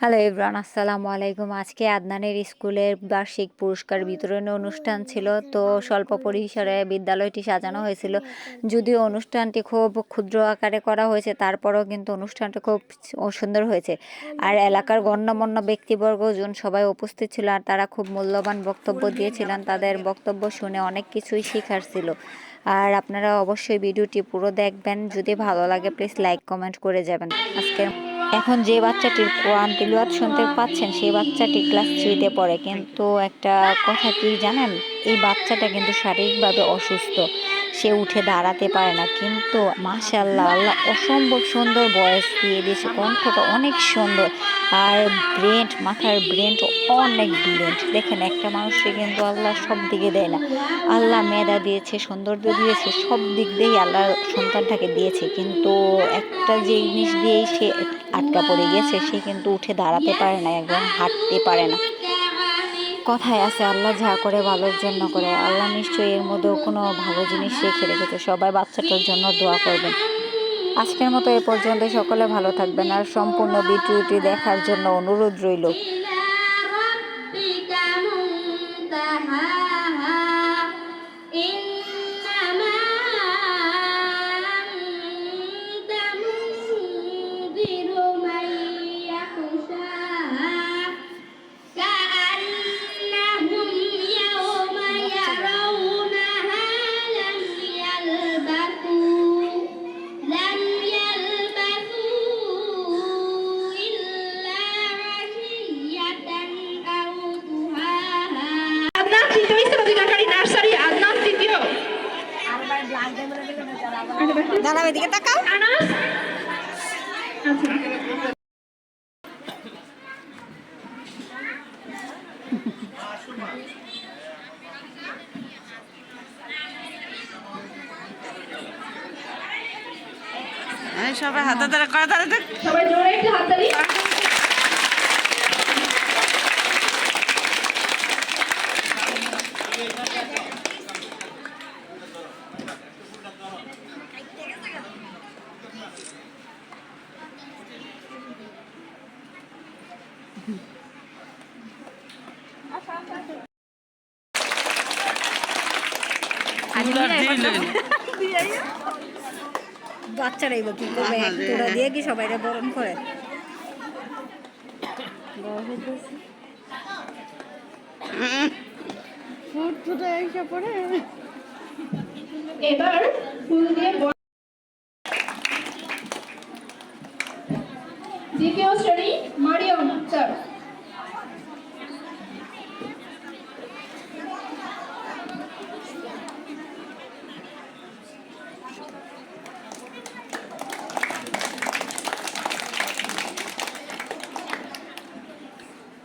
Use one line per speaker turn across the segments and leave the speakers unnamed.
Hello Ibran আসসালামু আলাইকুম আজকে আদনানের স্কুলের বার্ষিক পুরস্কার বিতরণী অনুষ্ঠান ছিল। তো স্বল্প পরিসরে বিদ্যালয়টি সাজানো হয়েছিল। যদিও অনুষ্ঠানটি খুব ক্ষুদ্র আকারে করা হয়েছে, তারপরেও কিন্তু অনুষ্ঠানটি খুব সুন্দর হয়েছে। আর এলাকার গণ্যমান্য ব্যক্তিবর্গজন সবাই উপস্থিত ছিল আর তারা খুব মূল্যবান বক্তব্য দিয়েছিলেন। তাদের বক্তব্য শুনে অনেক কিছুই শেখার ছিল। আর আপনারা অবশ্যই ভিডিওটি পুরো দেখবেন। যদি ভালো লাগে প্লিজ লাইক কমেন্ট করে যাবেন। আজকের এখন যে বাচ্চাটির কোরআন তিলুয়াত শুনতে পাচ্ছেন, সেই বাচ্চাটি ক্লাস থ্রিতে পড়ে। কিন্তু একটা কথা কি জানেন? এই বাচ্চাটা কিন্তু শারীরিকভাবে অসুস্থ। সে উঠে দাঁড়াতে পারে না, কিন্তু মাশাল্লাহ আল্লাহ অসম্ভব সুন্দর বয়স দিয়ে দিয়েছে, কণ্ঠটা অনেক সুন্দর। আর ব্রেন্ট মাথার ব্রেন্ট অনেক ব্রেন্ট দেখেন, একটা মানুষকে কিন্তু আল্লাহ সব দিকে দেয় না। আল্লাহ মেধা দিয়েছে, সৌন্দর্য দিয়েছে, সব দিক দিয়েই আল্লাহ সন্তানটাকে দিয়েছে। কিন্তু একটা যে জিনিস দিয়েই সে আটকা পড়ে গেছে, সে কিন্তু উঠে দাঁড়াতে পারে না, একদম হাঁটতে পারে না। কথায় আছে, আল্লাহ যা করে ভালোর জন্য করে। আল্লাহ নিশ্চয়ই এর মধ্যেও কোনো ভালো জিনিস রেখে রেখেছে। সবাই বাচ্চাটার জন্য দোয়া করবেন। আজকের মতো এ পর্যন্ত সকলে ভালো থাকবেন আর সম্পূর্ণ বিটিউটি দেখার জন্য অনুরোধ রইল। দাঁড়াবে দিকে তাকাও।
আচ্ছা
হ্যাঁ সবাই হাতে ধরে করে ধরে দেখ
সবাই জোরে একটু হাততালি
বাচ্চারাই কি করবে? তোরা দিয়ে কি সবাই বরণ করে?
ফুট ফুটে এসে পড়ে
এবার ফুল দিয়ে বর- দ্বিতীয় শ্রেণি মারিয়ম স্যার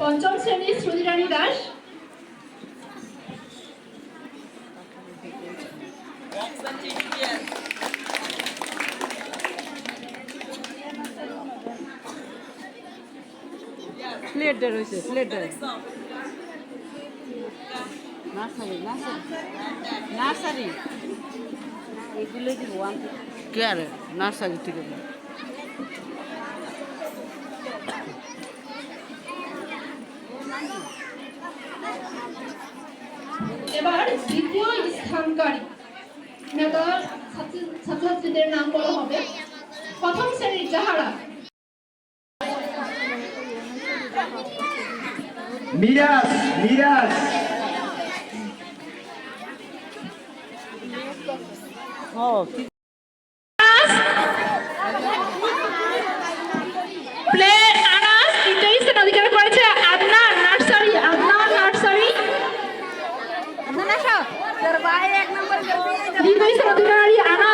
পঞ্চম শ্রেণির শ্রুতি রানী দাস।
প্লেটে রয়েছে প্লেটে নার্সারি নার্সারি নার্সারি এগুলো দিব কে আরে নার্সারি থেকে দিবো।
এবার দ্বিতীয় স্থানকারী মেধার ছাত্র- ছাত্রছাত্রীদের নাম বলা হবে। প্রথম শ্রেণির যাহারা।
মিরাজ মিরাজ।
ও
দ্বিতীয়